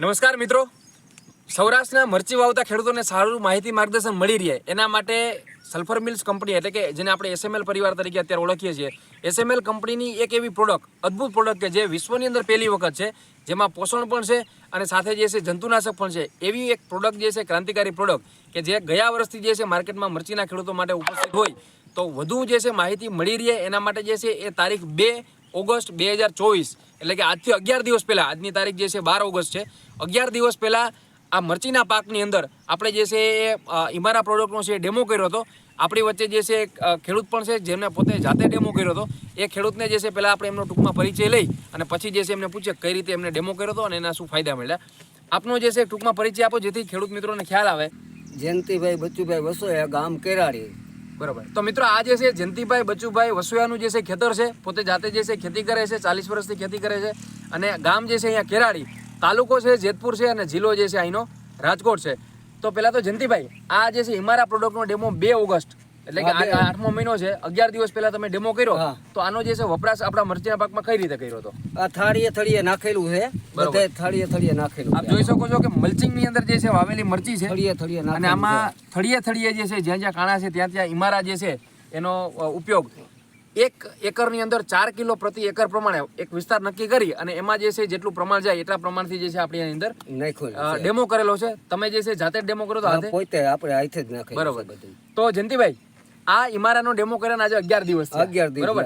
નમસ્કાર મિત્રો. સૌરાષ્ટ્રના મરચી વાવતા ખેડૂતોને સારું માહિતી માર્ગદર્શન મળી રહે. એના માટે સલ્ફર મિલ્સ કંપની એટલે કે જેને આપણે એસએમએલ પરિવાર તરીકે અત્યારે ઓળખીએ છીએ. એસએમએલ કંપનીની એક એવી પ્રોડક્ટ અદ્ભુત પ્રોડક્ટ કે જે વિશ્વની અંદર પહેલી વખત છે, જેમાં પોષણ પણ છે અને સાથે જે છે જંતુનાશક પણ છે. એવી એક પ્રોડક્ટ જે છે, ક્રાંતિકારી પ્રોડક્ટ કે જે ગયા વર્ષથી જે છે માર્કેટમાં મરચીના ખેડૂતો માટે ઉપસ્થિત હોય, તો વધુ જે છે માહિતી મળી રહે. એના માટે જે છે એ તારીખ બે ઓગસ્ટ બે હજાર ચોવીસ. એટલે કે આજથી અગિયાર દિવસ પહેલાં, આજની તારીખ જે છે બાર ઓગસ્ટ છે. અગિયાર દિવસ પહેલાં આ મરચીના પાકની અંદર આપણે જે છે એ ઇમારા પ્રોડક્ટનો છે ડેમો કર્યો હતો. આપણી વચ્ચે જે છે એક ખેડૂત પણ છે, જેમને પોતે જાતે ડેમો કર્યો હતો. એ ખેડૂતને જે છે પહેલાં આપણે એમનો ટૂંકમાં પરિચય લઈ અને પછી જે છે એમને પૂછે કઈ રીતે એમને ડેમો કર્યો હતો અને એના શું ફાયદા મળ્યા. આપનો જે છે ટૂંકમાં પરિચય આપો, જેથી ખેડૂત મિત્રોને ખ્યાલ આવે. જયંતિભાઈ બચ્ચુભાઈ વસોયા ગામ કેરાડી બરાબર. તો મિત્રો આ જે છે જયંતિભાઈ, બચુભાઈ, વસુયાનું જે છે ખેતર છે, પોતે જાતે જે છે ખેતી કરે છે, ચાલીસ વર્ષથી ખેતી કરે છે અને ગામ જે છે અહીંયા કેરાળી તાલુકો છે જેતપુર છે અને જિલ્લો જે છે અહીંનો રાજકોટ છે. તો પહેલાં તો જયંતિભાઈ, આ જે છે હિમારા પ્રોડક્ટનો ડેમો બે ઓગસ્ટ. એટલે કે આઠમો મહિનો છે અગિયાર દિવસ પહેલા તમે ડેમો કર્યો તો આનો જે છે વપરાશ આપણા મરચીના પાકમાં કઈ રીતે કર્યો હતો? આ થાળીએ થળીએ નાખેલું છે બધે થાળીએ થળીએ નાખેલું આપ જોઈ શકો છો કે મલ્ચિંગની અંદર જે છે વાવેલી મરચી છે થળીએ થળીએ અને આમાં થળીએ થળીએ જે છે જ્યાં જ્યાં કાણા છે ત્યાં ત્યાં ઇમારા જે છે એનો ઉપયોગ એક એકરની અંદર ચાર કિલો પ્રતિ એકર પ્રમાણે એક વિસ્તાર નક્કી કરી અને એમાં જે છે જેટલું પ્રમાણ જાય એટલા પ્રમાણથી જે છે આપણી એની અંદર. ડેમો કરેલો છે. તમે જે છે જાતે ડેમો કરો તો પોતે આપણે જ નાખેલું બરોબર. તો જયંતિભાઈ આ ઇમારાનો ડેમો કર્યાના આજે અગિયાર દિવસ અગિયાર દિવસ બરોબર?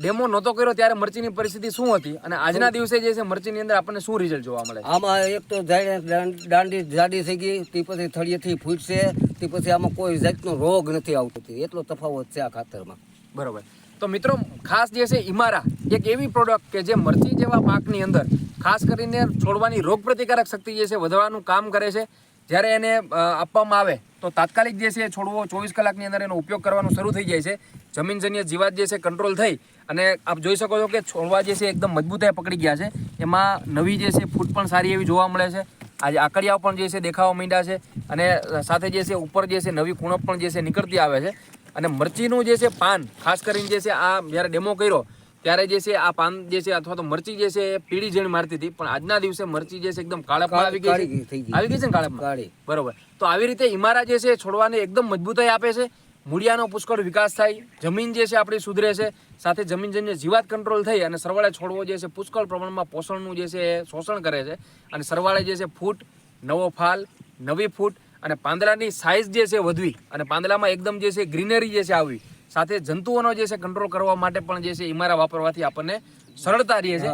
ડેમો નહોતો કર્યો ત્યારે મરચીની પરિસ્થિતિ શું હતી? અને આજના દિવસે જે છે મરચીની અંદર આપણને શું રિઝલ્ટ જોવા મળે આમાં એક તો દાંડી જાડી થઈ ગઈ તે પછી થળીએથી ફૂટશે તે પછી આમાં કોઈ જાતનો રોગ નથી આવતો. એટલો તફાવત છે આ ખાતરમાં. બરોબર. તો મિત્રો ખાસ જે છે ઇમારા એક એવી પ્રોડક્ટ કે જે મરચી જેવા પાકની અંદર ખાસ કરીને છોડવાની રોગ પ્રતિકારક શક્તિ જે છે વધવાનું કામ કરે છે. જ્યારે એને આપવામાં આવે તો તાત્કાલિક જે છે છોડવો ચોવીસ કલાકની અંદર એનો ઉપયોગ કરવાનું શરૂ થઈ જાય છે જમીનજન્ય જીવાત જે છે કંટ્રોલ થઈ અને આપ જોઈ શકો છો કે છોડવા જે છે એકદમ મજબૂતાઈ પકડી ગયા છે એમાં નવી જે છે ફૂટ પણ સારી એવી જોવા મળે છે આજે આકડિયાઓ પણ જે છે દેખાવા માંડ્યા છે અને સાથે જે છે ઉપર જે છે નવી કુણપ પણ જે છે નીકળતી આવે છે અને મરચીનું જે છે પાન ખાસ કરીને જે છે આ જ્યારે ડેમો કર્યો ત્યારે જે છે આ પાન જે છે અથવા તો મરચી જે છે પીળી ઝીણ મારતી હતી પણ આજના દિવસે મરચી જે છે એકદમ કાળાપમાં આવી ગઈ છે આવી ગઈ છે ને કાળાપમાં કાળી બરોબર તો આવી રીતે ઇમારા જે છે છોડવાને એકદમ મજબૂતાઈ આપે છે મૂળિયાનો પુષ્કળ વિકાસ થાય જમીન જે છે આપણી સુધરે છે સાથે જમીન જન્ય જીવાત કંટ્રોલ થઈ અને સરવાળે છોડવો જે છે પુષ્કળ પ્રમાણમાં પોષણનું જે છે એ શોષણ કરે છે અને સરવાળે જે છે ફૂટ નવો ફાલ નવી ફૂટ અને પાંદડાની સાઇઝ જે છે વધવી અને પાંદડામાં એકદમ જે છે ગ્રીનરી જે છે આવવી સાથે જંતુઓનો જે છે કંટ્રોલ કરવા માટે પણ જે છે ઇમારા વાપરવાથી આપણને સરળતા રહે છે.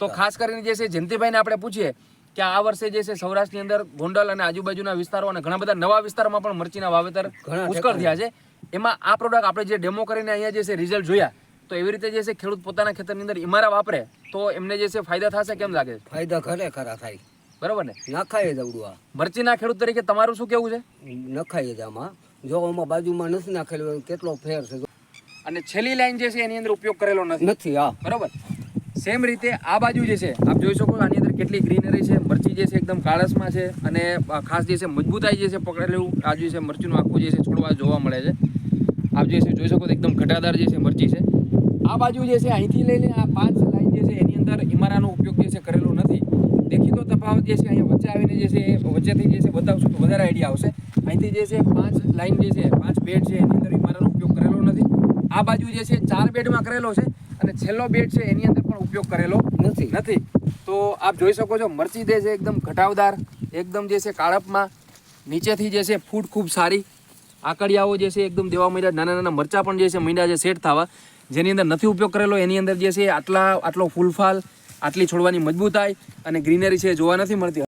તો ખાસ કરીને જે છે જયંતિભાઈને આપણે પૂછીએ કે આ વર્ષે જે છે સૌરાષ્ટ્રની અંદર ગોંડલ અને આજુબાજુના વિસ્તારો અને ઘણા બધા નવા વિસ્તારમાં પણ મરચીના વાવેતર પુષ્કળ થયા છે. એમાં આ પ્રોડક્ટ આપણે જે ડેમો કરીને અહીંયા જે છે રિઝલ્ટ જોયા તો એવી રીતે જે છે ખેડૂત પોતાના ખેતરની અંદર ઇમારા વાપરે તો એમને જે છે ફાયદા થશે કેમ લાગે? ફાયદા ખરે ખરા થાય. બરાબર ને? નખાય જ આવડું આ. મરચીના ખેડૂત તરીકે તમારું શું કેવું છે? નખાય જ આમાં. જો આમાં બાજુમાં નથી નાખેલું કેટલો ફેર છે અને છેલ્લી લાઈન જે છે એની અંદર ઉપયોગ કરેલો નથી નથી હા બરાબર સેમ રીતે આ બાજુ જે છે આપ જોઈ શકો આની અંદર કેટલી ગ્રીનરી છે મરચી જે છે એકદમ કાળસમાં છે અને ખાસ જે છે મજબૂતાઈ જે છે પકડેલું આ જે છે મરચીનું આખું જે છે છોડવા જોવા મળે છે આપ જે છે જોઈ શકો તો એકદમ ઘટાદાર જે છે મરચી છે આ બાજુ જે છે અહીંથી લઈને આ પાંચ લાઈન જે છે એની અંદર ઇમારાનો ઉપયોગ જે છે કરેલો નથી દેખીતો તફાવત જે છે અહીંયા વચ્ચે આવીને જે છે વચ્ચેથી જે છે બતાવશું તો વધારે આઈડિયા આવશે અહીંથી જે છે પાંચ લાઈન જે છે પાંચ બેડ છે એની અંદર ઇમારાનો ઉપયોગ કરેલો નથી આ બાજુ જે છે ચાર બેડમાં કરેલો છે અને છેલ્લો બેડ છે એની અંદર પણ ઉપયોગ કરેલો નથી નથી તો આપ જોઈ શકો છો મરચી દે છે એકદમ ઘટાવદાર એકદમ જે છે કાળપમાં નીચેથી જે છે ફૂટ ખૂબ સારી આકડિયાઓ જે છે એકદમ દેવા માંડ્યા નાના નાના મરચા પણ જે છે મીંડા જે સેટ થવા જેની અંદર નથી ઉપયોગ કરેલો એની અંદર જે છે આટલા આટલો ફૂલફાલ આટલી છોડવાની મજબૂતાઈ અને ગ્રીનરી છે જોવા નથી મળતી